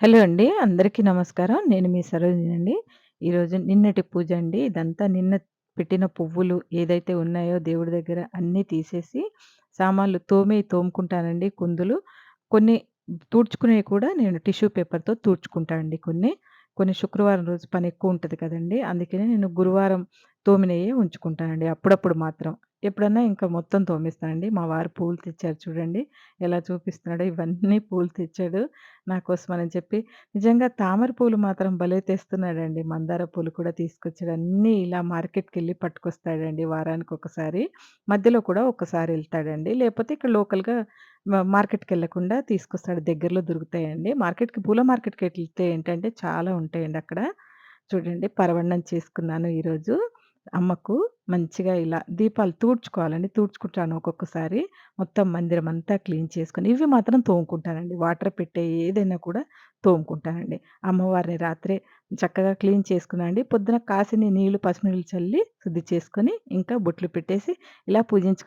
Hello అండి. అందరికీ నమస్కారం. నేను మీ సరోజినండి. ఈరోజు నిన్నటి పూజ అండి. ఇదంతా నిన్న పెట్టిన పువ్వులు ఏదైతే ఉన్నాయో దేవుడి దగ్గర అన్నీ తీసేసి, సామాన్లు తోమే తోముకుంటానండి కుందులు. కొన్ని తూడ్చుకునేవి కూడా నేను టిష్యూ పేపర్‌తో తూడ్చుకుంటానండి కొన్ని. కొన్ని శుక్రవారం రోజు పని ఎక్కువ ఉంటుంది కదండి అందుకనే నేను గురువారం తోమినయే ఉంచుకుంటానండి. అప్పుడప్పుడు మాత్రం. ఎప్పుడన్నా ఇంకా మొత్తం తోమేస్తానండి. మా వారు పూలు తెచ్చారు చూడండి. ఎలా చూపిస్తున్నాడో ఇవన్నీ పూలు తెచ్చాడు నా కోసమని చెప్పి. నిజంగా తామర పూలు మాత్రం భలే తెస్తున్నాడండి. మందార పూలు కూడా తీసుకొచ్చాడు. అన్నీ ఇలా మార్కెట్‌కెళ్ళి పట్టుకొస్తాడండి వారానికొకసారి. మధ్యలో కూడా ఒక్కసారి ఎళ్తాడండి. లేపోతే ఇక్కడ లోకల్‌గా మ మార్కెట్‌కెళ్ళకుండా తీసుకొస్తాడు. దగ్గరలో దొరుకుతాయండి. మార్కెట్‌కి పూల మార్కెట్‌కెళ్తే ఏంటంటే చాలా ఉంటాయండి అక్కడ. చూడండి పరవన్నం చేసుకున్నాను ఈరోజు. అమ్మకు మంచిగా ఇలా దీపాలు తూడ్చుకోవాలండి. తూడ్చుకుంటాను ఒక్కొక్కసారి. మొత్తం మందిరం అంతా క్లీన్ చేసుకొని ఇవి మాత్రం తోముకుంటానండి. వాటర్ పెట్టే ఏదైనా కూడా తోముకుంటానండి. అమ్మవారిని రాత్రే చక్కగా క్లీన్ చేసుకున్నా అండి. పొద్దున కాసిని నీళ్ళు, పసుపు నీళ్ళు చల్లి శుద్ధి చేసుకొని, ఇంకా బొట్లు పెట్టేసి ఇలా పూజించుకు